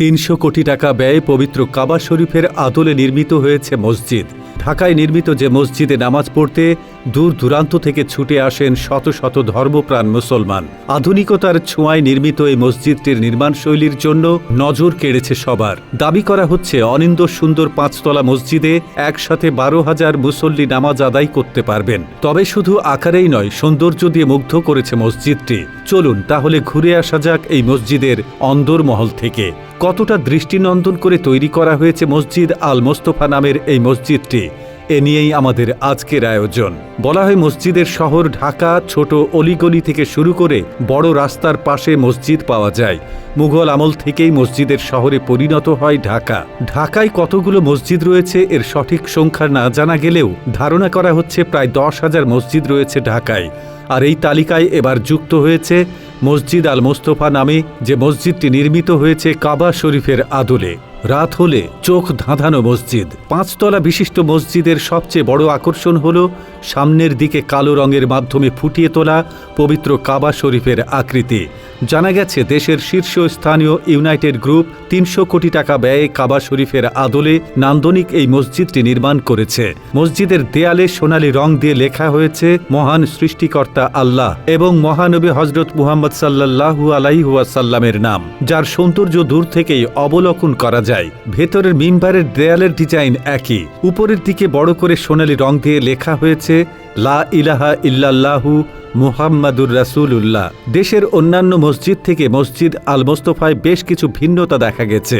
তিনশো কোটি টাকা ব্যয়ে পবিত্র কাবা শরীফের আদলে নির্মিত হয়েছে মসজিদ। ঢাকায় নির্মিত যে মসজিদে নামাজ পড়তে দূর দূরান্ত থেকে ছুটে আসেন শত শত ধর্মপ্রাণ মুসলমান। আধুনিকতার ছোঁয়ায় নির্মিত এই মসজিদটির নির্মাণ শৈলীর জন্য নজর কেড়েছে সবার। দাবি করা হচ্ছে অনিন্দ সুন্দর পাঁচতলা মসজিদে একসাথে বারো হাজার মুসল্লি নামাজ আদায় করতে পারবেন। তবে শুধু আকারেই নয়, সৌন্দর্য দিয়ে মুগ্ধ করেছে মসজিদটি। চলুন তাহলে ঘুরে আসা যাক এই মসজিদের অন্দরমহল থেকে। কতটা দৃষ্টিনন্দন করে তৈরি করা হয়েছে মসজিদ আল মোস্তফা নামের এই মসজিদটি? এ নিয়েই আমাদের আজকের আয়োজন। বলা হয় মসজিদের শহর ঢাকা ছোট অলিগলি থেকে শুরু করে বড় রাস্তার পাশে মসজিদ পাওয়া যায়। মুঘল আমল থেকেই মসজিদের শহরে পরিণত হয় ঢাকা। ঢাকায় কতগুলো মসজিদ রয়েছে এর সঠিক সংখ্যা না জানা গেলেও ধারণা করা হচ্ছে প্রায় দশ হাজার মসজিদ রয়েছে ঢাকায়। আর এই তালিকায় এবার যুক্ত হয়েছে মসজিদ আল মোস্তফা নামে যে মসজিদটি নির্মিত হয়েছে কাবা শরীফের আদলে। রাত হলে চোখ ধাঁধানো মসজিদ। পাঁচতলা বিশিষ্ট মসজিদের সবচেয়ে বড় আকর্ষণ হল, সামনের দিকে কালো রঙের মাধ্যমে ফুটিয়ে তোলা পবিত্র কাবা শরীফের আকৃতি। জানা গেছে, দেশের শীর্ষস্থানীয় ইউনাইটেড গ্রুপ তিনশো কোটি টাকা ব্যয়ে কাবা শরীফের আদলে নান্দনিক এই মসজিদটি নির্মাণ করেছে। মসজিদের দেয়ালে সোনালি রং দিয়ে লেখা হয়েছে, মহান সৃষ্টিকর্তা আল্লাহ এবং মহানবী হজরত মুহাম্মদ সাল্লাল্লাহু আলাইহুয়াসাল্লামের নাম, যার সৌন্দর্য দূর থেকেই অবলোকন করা যায়। ভেতরের মিম্বারের দেয়ালের ডিজাইন একই। উপরের দিকে বড় করে সোনালী রং দিয়ে লেখা হয়েছে, লা ইলাহা ইল্লাল্লাহু মুহাম্মাদুর রাসূলুল্লাহ। দেশের অন্যান্য মসজিদ থেকে মসজিদ আল মোস্তফায় বেশ কিছু ভিন্নতা দেখা গেছে।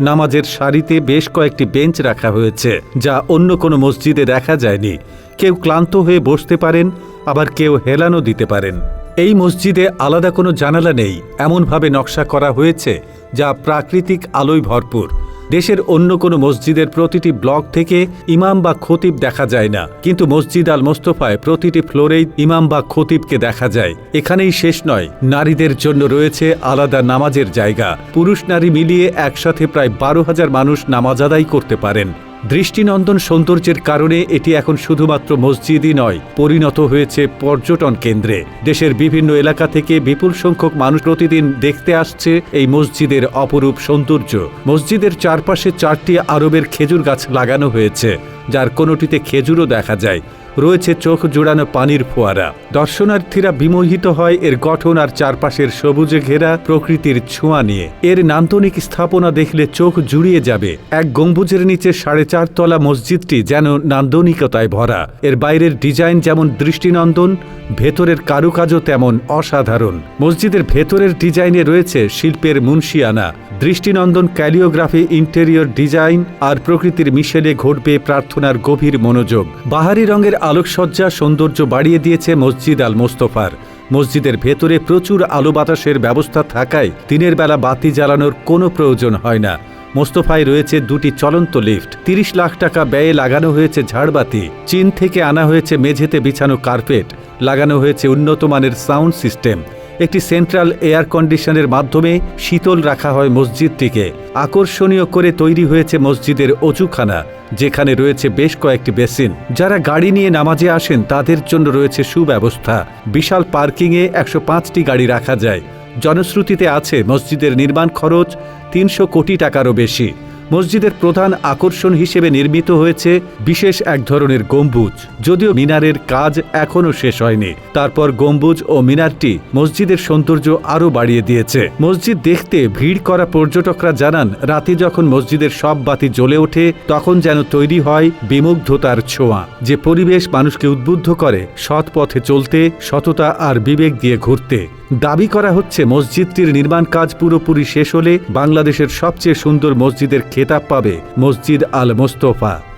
নামাজের সারিতে বেশ কয়েকটি বেঞ্চ রাখা হয়েছে, যা অন্য কোনো মসজিদে দেখা যায়নি। কেউ ক্লান্ত হয়ে বসতে পারেন, আবার কেউ হেলানো দিতে পারেন। এই মসজিদে আলাদা কোনো জানালা নেই। এমনভাবে নকশা করা হয়েছে যা প্রাকৃতিক আলোয় ভরপুর। দেশের অন্য কোনো মসজিদের প্রতিটি ব্লক থেকে ইমাম বা খতিব দেখা যায় না। কিন্তু মসজিদ আল মোস্তফায় প্রতিটি ফ্লোরেই ইমাম বা খতিবকে দেখা যায়। এখানেই শেষ নয়, নারীদের জন্য রয়েছে আলাদা নামাজের জায়গা। পুরুষ নারী মিলিয়ে একসাথে প্রায় বারো হাজার মানুষ নামাজ আদায় করতে পারেন। দৃষ্টিনন্দন সৌন্দর্যের কারণে এটি এখন শুধুমাত্র মসজিদই নয়, পরিণত হয়েছে পর্যটন কেন্দ্রে। দেশের বিভিন্ন এলাকা থেকে বিপুল সংখ্যক মানুষ প্রতিদিন দেখতে আসছে এই মসজিদের অপরূপ সৌন্দর্য। মসজিদের চারপাশে চারটি আরবের খেজুর গাছ লাগানো হয়েছে, যার কোনোটিতে খেজুরও দেখা যায়। রয়েছে চোখ জোড়ানো পানির ফোয়ারা। দর্শনার্থীরা বিমোহিত হয় এর গঠন আর চারপাশের সবুজে ঘেরা প্রকৃতির ছোঁয়া নিয়ে। এর নান্দনিক স্থাপনা দেখলে চোখ জুড়িয়ে যাবে। এক গম্বুজের নিচে সাড়ে চার তলা মসজিদটি যেন নান্দনিকতায় ভরা। এর বাইরের ডিজাইন যেমন দৃষ্টিনন্দন, ভেতরের কারুকাজও তেমন অসাধারণ। মসজিদের ভেতরের ডিজাইনে রয়েছে শিল্পের মুন্সিয়ানা। দৃষ্টিনন্দন ক্যালিওগ্রাফি, ইন্টেরিয়র ডিজাইন আর প্রকৃতির মিশেলে ঘটবে প্রার্থনার গভীর মনোযোগ। বাহারি রঙের আলোকসজ্জা সৌন্দর্য বাড়িয়ে দিয়েছে মসজিদ আল মোস্তফার। মসজিদের ভেতরে প্রচুর আলো বাতাসের ব্যবস্থা থাকায় দিনের বেলা বাতি জ্বালানোর কোনো প্রয়োজন হয় না। মোস্তফায় রয়েছে দুটি চলন্ত লিফট। তিরিশ লাখ টাকা ব্যয়ে লাগানো হয়েছে ঝাড়বাতি। চীন থেকে আনা হয়েছে মেঝেতে বিছানো কার্পেট। লাগানো হয়েছে উন্নত মানের সাউন্ড সিস্টেম। একটি সেন্ট্রাল এয়ার কন্ডিশনের মাধ্যমে শীতল রাখা হয় মসজিদটিকে। আকর্ষণীয় করে তৈরি হয়েছে মসজিদের অজুখানা, যেখানে রয়েছে বেশ কয়েকটি বেসিন। যারা গাড়ি নিয়ে নামাজে আসেন, তাদের জন্য রয়েছে সুব্যবস্থা। বিশাল পার্কিংয়ে একশো পাঁচটি গাড়ি রাখা যায়। জনশ্রুতিতে আছে, মসজিদের নির্মাণ খরচ তিনশো কোটি টাকারও বেশি। মসজিদের প্রধান আকর্ষণ হিসেবে নির্মিত হয়েছে বিশেষ এক ধরনের গম্বুজ। যদিও মিনারের কাজ এখনও শেষ হয়নি। তারপর গম্বুজ ও মিনারটি মসজিদের সৌন্দর্য আরও বাড়িয়ে দিয়েছে। মসজিদ দেখতে ভিড় করা পর্যটকরা জানান, রাতে যখন মসজিদের সব বাতি জ্বলে ওঠে, তখন যেন তৈরি হয় বিমুগ্ধতার ছোঁয়া। যে পরিবেশ মানুষকে উদ্বুদ্ধ করে সৎ পথে চলতে, সততা আর বিবেক দিয়ে ঘুরতে। দাবি করা হচ্ছে মসজিদটির নির্মাণ কাজ পুরোপুরি শেষ হলে বাংলাদেশের সবচেয়ে সুন্দর মসজিদের খেতাব পাবে মসজিদ আল মোস্তফা।